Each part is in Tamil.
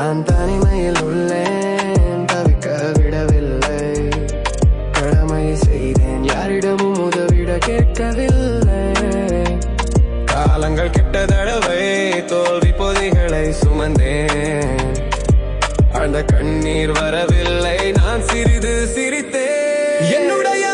நான் தனிமையில் உள்ளேன் தவிக்க விடவில்லை. கடமை செய்தேன் யாரிடமும் உதவிட கேட்கவில்லை. காலங்கள் கிட்ட தடவை தோல்வி பொதிகளை சுமந்தேன். அந்த கண்ணீர் வரவில்லை நான் சிறிது சிரித்தேன். என்னுடைய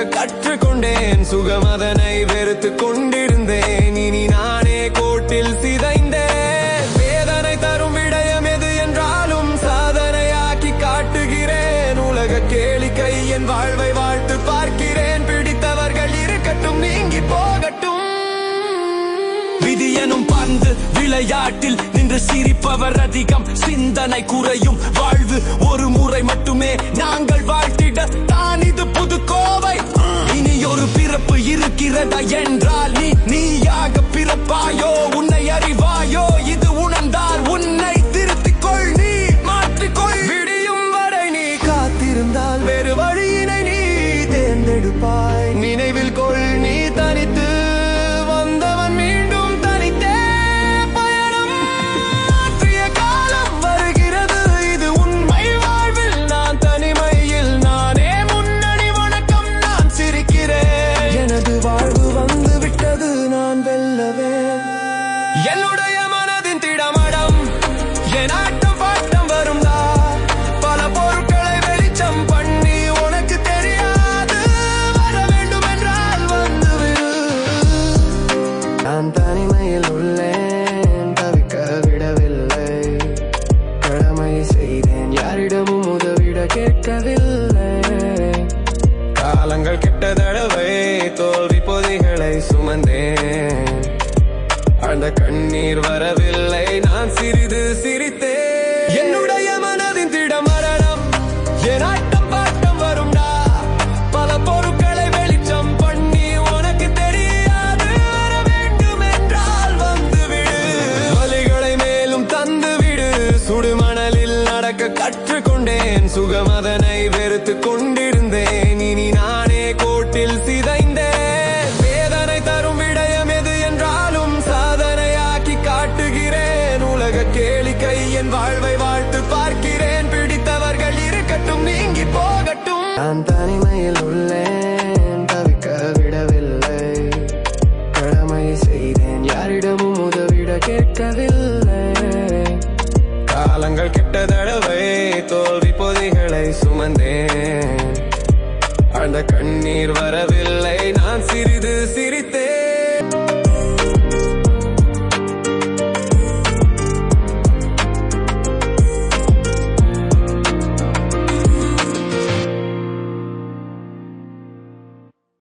சுடுமணலில் கற்றுக்கொண்டேன். சுகமதனை வெறுத்து கொண்டிருந்தேன். இனி நானே கோட்டில் சிதைந்தேன். வேதனை தரும் விடயம் எது என்றாலும் சாதனையாக்கி காட்டுகிறேன். உலக கேளிக்கை என் வாழ்வை வாழ்த்து பார்க்கிறேன். பிடித்தவர்கள் இருக்கட்டும் நீங்கி போகட்டும். விதி எனும் பந்து விளையாட்டில் நின்று சிரிப்பவர் அதிகம். சிந்தனை குறையும் வாழ்வு ஒரு முறை மட்டுமே. நாங்கள் இருக்கிறதா என்றால் தனிமையில் உள்ளேன். தவிக்க விடவில்லை. கடமை செய்தேன். யாரிடமும் உதவிட கேட்கவில்லை. காலங்கள் கிட்ட தடவை தோல்வி பொதிகளை சுமந்தேன். அந்த கண்ணீர் வரவில்லை. நான் சிறிது சிரித்தேன். என்னுடைய கற்றுக்கொண்டேன். சுகமதனை வெறுத்து கொண்டிருந்தேன். இனி நானே கோட்டில் சிதைந்தேன். வேதனை தரும் விடயம் எது என்றாலும் சாதனையாக்கி காட்டுகிறேன். உலக கேளிக்கை என் வாழ்வை வாழ்த்து பார்க்கிறேன். பிடித்தவர்கள் இருக்கட்டும் நீங்கி போகட்டும். நான் தனிமையில் உள்ளேன் தவிக்க விடவில்லை. கடமை செய்தேன் யாரிடமும் உதவிட கேட்கவில்லை. கண்ணீர் வரவில்லை.